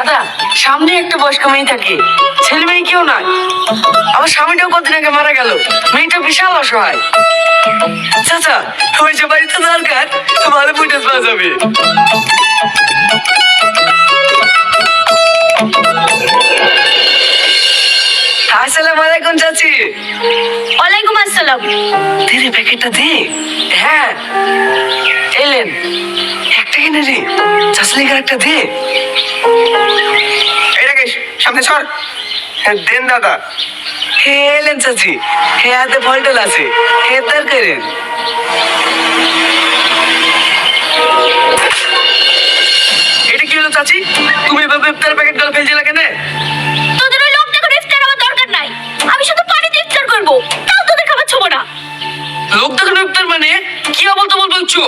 দাদা সামনে একটা বয়স্ক মেয়ে থাকে। ছেলে মেয়ে কেউ নয়। আমার স্বামীটাও কদিন আগে মারা গেল। মেয়েটা বিশাল অসহায়। চাচা ওই যে বাড়িতে দরকার ভালো ফুটেজ পাওয়া যাবে। আসসালামু আলাইকুম চাচি। ওয়ালাইকুম আসসালাম। দে রে প্যাকেটটা দে। হ্যাঁ। এলেন। একটা রে চাষলিকার একটা দে এই রাকেশ সামনে সর। হ্যাঁ, দেন দাদা। হে এলেন চাচি হে হাতে ফলটল আছে হে তার করেন। এটা কি হলো চাচি? তুমি এভাবে ইফতার প্যাকেটগুলো ফেলছিলে কেন? তোদের ওই লোক দেখানো ইফতার আমার দরকার নাই। আমি শুধু পানিতে ইফতার করব তাও তোদের খাবার ছোবো না। লোক দেখানো ইফতার মানে? কি বল তো বল বলছো?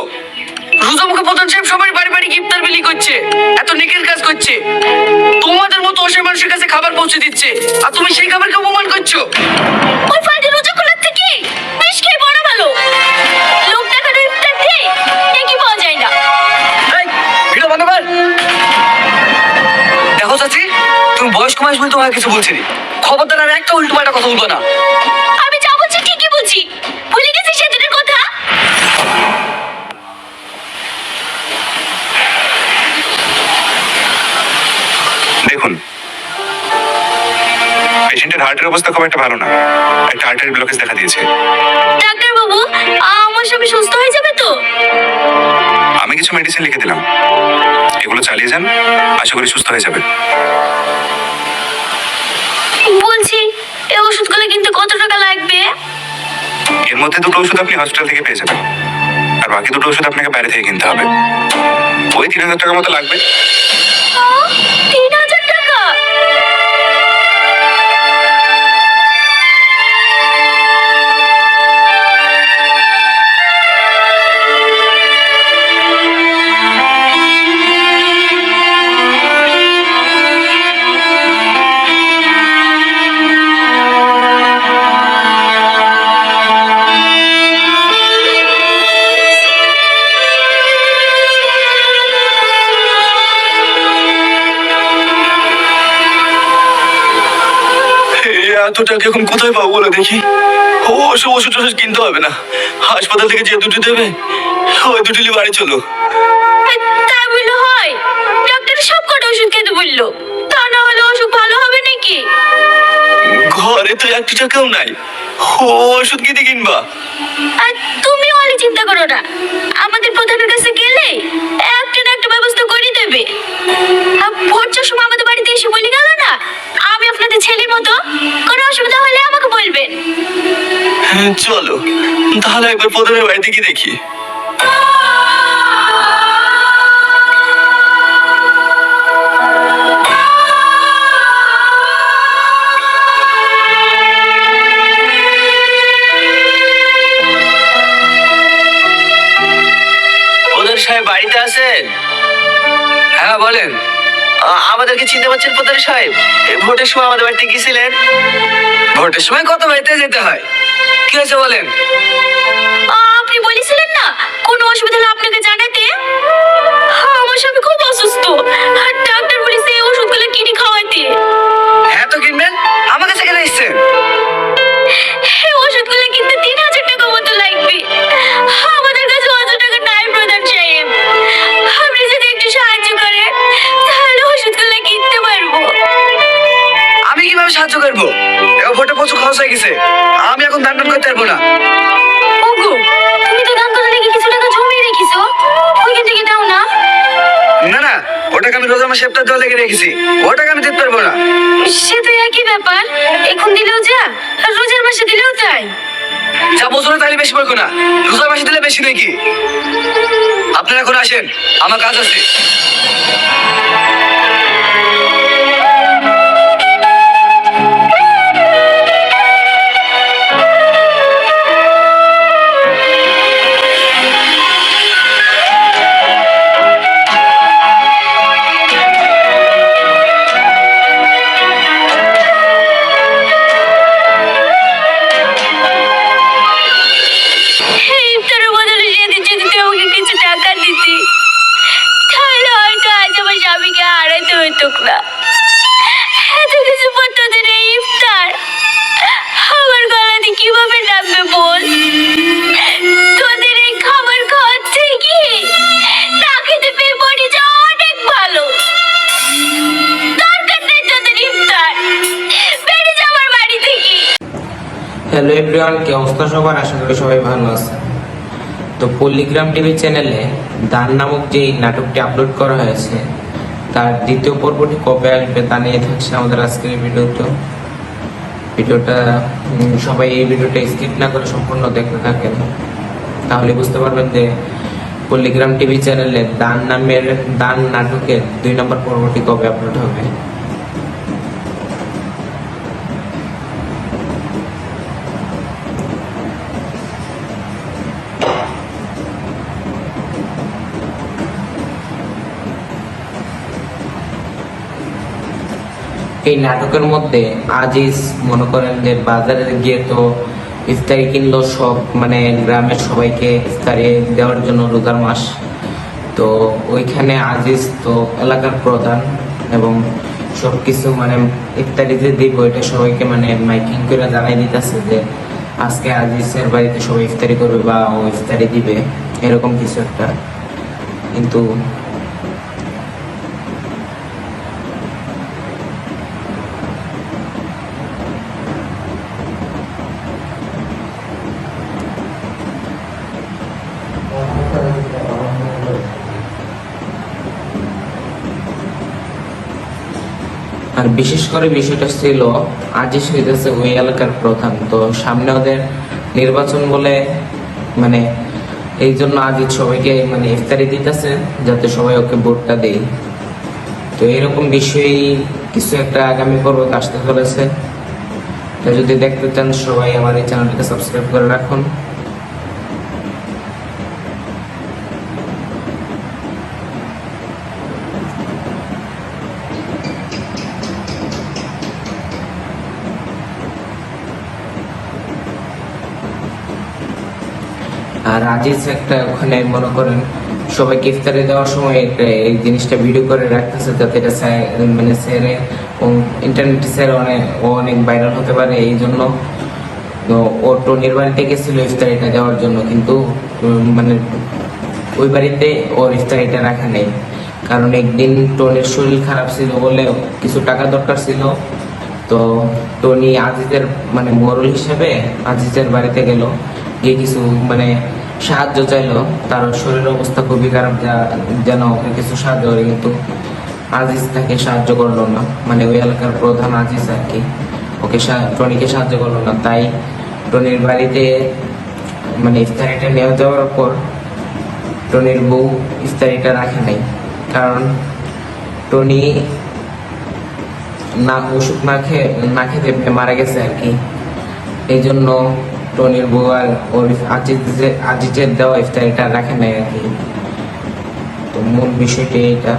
রোজা মুখে প্রধান সাহেব সবাই বাড়ি বাড়ি গিয়ে ইফতার বিলি করছে এত নেকের কাজ করছে। তোমাদের মতো অসহায় মানুষের কাছে খাবার পৌঁছে দিচ্ছে আর তুমি সেই খাবারকে অপমান করছ। ওই ফালতু রোজা খোলার থেকে বেশ খেয়ে বড় ভালো। লোক দেখানো ইফতার দিয়ে পাওয়া যায় না? এই, ভিডিও বন্ধ কর। দেখো চাচি তুমি বয়স্ক মানুষ বলে তোমার কিছু বলছি। খবরদার আর একটা উল্টো পাল্টা কথা বলব না। পেশেন্টের হার্টের অবস্থা খুব একটা ভালো না। একটা হার্টের ব্লকেজ দেখা দিয়েছে। ডাক্তার বাবু আমার স্বামী সুস্থ হয়ে যাবে তো? আমি কিছু মেডিসিন লিখে দিলাম। এগুলো চালিয়ে যান আশা করি সুস্থ হয়ে যাবে। বলছি এই ওষুধগুলো কিন্তু কত টাকা লাগবে? এর মধ্যে দুটো ওষুধ আপনি হসপিটাল থেকে পেয়ে যাবেন। আর বাকি দুটো ওষুধ আপনাকে বাইরে থেকে কিনতে হবে। ওই তিন হাজার টাকার মতো লাগবে। তিন এত টাকা এখন কোথায় পাবো বলে দেখি? ও ওসব ওষুধ টষুধ কিনতে হবে না। হাসপাতাল থেকে যে দুটি দেবে ওই দুটি নিয়ে বাড়ি চলো। তাই বললে হয়। ডাক্তার সব কটা ওষুধ খেতে বলল। তা না হলে অসুখ ভালো হবে নাকি? ঘরে তো একটি টাকাও নাই। ও ওষুধ কিনে কিনবা? আর তুমি অলি চিন্তা করো না। আমাদের প্রধানের কাছে গেলে একটা না একটা ব্যবস্থা করে দেবে। আর সময় আমাদের বাড়িতে এসে বলে না ছেলের মতো? কোনো অসুবিধা হলে আমাকে বলবেন। হ্যাঁ, চলো। তাহলে একবার প্রথমে বাড়িতে গিয়ে দেখি। আমাদেরকে চিনতে পারছেন প্রধান সাহেব? এই ভোটের সময় আমাদের বাড়িতে গিয়েছিলেন। ভোটের সময় কত বাড়িতে যেতে হয়? কি হয়েছে বলেন? আপনি বলেছিলেন না কোনো অসুবিধা হলে আপনাকে জানাতে? আমার স্বামী খুব অসুস্থ। আর ডাক্তার বলেছে ওষুধগুলো কিনে খাওয়াইতে হ্যাঁ তো কিনবেন আমার কাছে কেন এসছেন। খরচ হয়ে গেছে। আমি এখন দান করতে পারব না। ওগো তুমি তো দান করে লেগে কিছু টাকা জমিয়ে রেখেছো? ওইখান থেকে দাও না। না না ওটাকে আমি রোজা মাসে রেখেছি। ওটাকে আমি দিতে পারব না। সে তো একই ব্যাপার। এখন দিলেও যা আর রোজার মাসে দিলেও তাই। যা বছরে তাহলে বেশি বলব না। রোজা মাসে দিলে বেশি নাকি? আপনারা এখন আসেন আমার কাজ আছে। তো পল্লিগ্রাম টিভি চ্যানেলে দান নামক যে নাটকটি আপলোড করা হয়েছে, তার দ্বিতীয় পর্বটি কবে আসবে তা নিয়ে থাকছে আমাদের আজকের ভিডিওতে ভিডিওটা সবাই এই ভিডিওটা স্কিপ না করে সম্পূর্ণ দেখতে থাকেন। তাহলে বুঝতে পারবেন যে পল্লিগ্রাম টিভি চ্যানেলে দান নামের, দান নাটকের দুই নম্বর পর্বটি কবে আপলোড হবে। এই নাটকের মধ্যে আজিজ মনে করেন যে বাজারে গিয়ে তো ইফতারি কিনলো সব মানে গ্রামের সবাইকে ইফতারি দেওয়ার জন্য রোজার মাস। তো ওইখানে আজিজ তো এলাকার প্রধান এবং সব কিছু মানে ইফতারি যে দিব, এটা সবাইকে মানে মাইকিং করে জানাই দিতেছে যে আজকে আজিজের বাড়িতে সবাই ইফতারি করবে বা ও ইফতারি দিবে, এরকম কিছু একটা। কিন্তু আর বিশেষ করে বিষয়টা ছিল আজিজ হইতেছে ওই এলাকার প্রধান। তো সামনে ওদের নির্বাচন বলে মানে এই জন্য আজিজ সবাইকে মানে ইফতারি দিতেছে, যাতে সবাই ওকে ভোটটা দেয়। তো এরকম বিষয়ে কিছু একটা আগামী পর্ব আসতে চলেছে। যদি দেখতে চান, সবাই আমার এই চ্যানেলটাকে সাবস্ক্রাইব করে রাখুন। আর আজিজ একটা ওখানে মনে করেন সবাইকে ইফতারি দেওয়ার সময় এই জিনিসটা ভিডিও করে রাখতেছে যাতে এটা মানে স্যারে ইন্টারনেটে স্যার অনেক ও অনেক ভাইরাল হতে পারে এই জন্য। ও টনির বাড়িতে গেছিল ইফতারিটা দেওয়ার জন্য, কিন্তু মানে ওই বাড়িতে ওর ইফতারিটা রাখা নেই। কারণ একদিন টনির শরীর খারাপ ছিল বলে কিছু টাকা দরকার ছিল। তো টনি আজিজের মানে মোরল হিসেবে আজিজের বাড়িতে গেল। গিয়ে কিছু মানে সাহায্য চাইলো, তার শরীর অবস্থা খুবই খারাপ যা- যেন ওকে কিছু সাহায্য করে, কিন্তু আজিজ তাকে সাহায্য করল না। মানে ওই এলাকার প্রধান আজিজ আর কি, ওকে টনিকে সাহায্য করল না। তাই টনির বাড়িতে মানে ইফতারিটা নিয়ে যাওয়ার পর টনির বউ ইফতারিটা রাখে নাই। কারণ টনি না ওষুধ না খেয়ে, না খেতে মারা গেছে আর কি। এই জন্য টনির বউ আর ওর আজিজের আজিজের দেওয়া ইফতারিটা রাখে নাই আর কি। তো মূল বিষয়টি এটা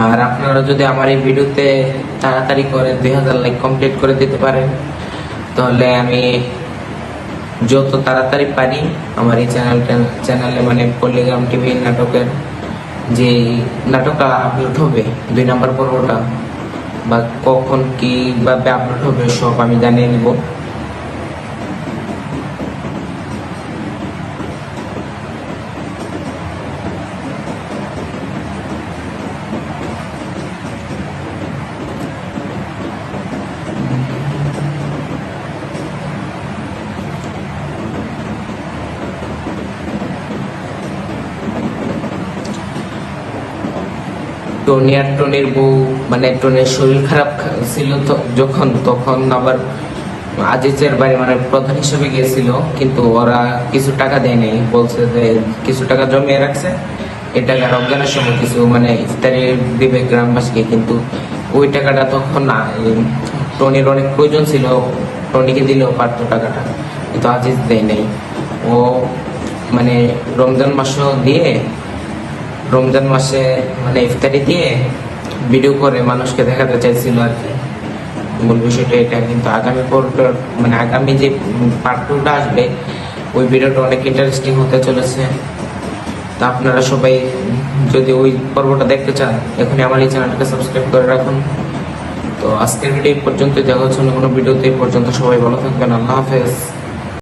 আর আপনারা যদি আমার এই ভিডিওতে তাড়াতাড়ি করে দুই হাজার লাইক কমপ্লিট করে দিতে পারেন, তাহলে আমি যত তাড়াতাড়ি পারি আমার এই চ্যানেলটা চ্যানেলে মানে পল্লিগ্রাম টিভি নাটকের যে নাটকটা আপলোড হবে, দুই নম্বর পর্বটা বা কখন কি বা আপলোড হবে সব আমি জানিয়ে নিব। টনি আর টনির বউ মানে টনির শরীর খারাপ ছিল যখন, তখন আবার আজিজের বাড়ি মানে প্রধান হিসেবে গিয়েছিল, কিন্তু ওরা কিছু টাকা দেয় নাই বলছে যে কিছু টাকা জমিয়ে রাখছে। এই টাকা রমজানের সময় কিছু মানে ইফতারি দিবে গ্রামবাসীকে, কিন্তু ওই টাকাটা তখন না টনির অনেক প্রয়োজন ছিল, টনিকে দিলেও পারতো টাকাটা, কিন্তু আজিজ দেয় নাই ও মানে রমজান মাসও দিয়ে রমজান মাসে মানে ইফতারি দিয়ে ভিডিও করে মানুষকে দেখাতে চাইছিল আর কি। মূল বিষয়টা এটা, কিন্তু আগামী পর্ব মানে আগামী যে পার্ট টুটা আসবে, ওই ভিডিওটা অনেক ইন্টারেস্টিং হতে চলেছে। তা আপনারা সবাই যদি ওই পর্বটা দেখতে চান, এখনই আমার এই চ্যানেলটাকে সাবস্ক্রাইব করে রাখুন। তো আজকের ভিডিও পর্যন্ত দেখা হচ্ছে অন্য কোনো ভিডিওতে পর্যন্ত সবাই ভালো থাকবেন, আল্লাহ হাফেজ।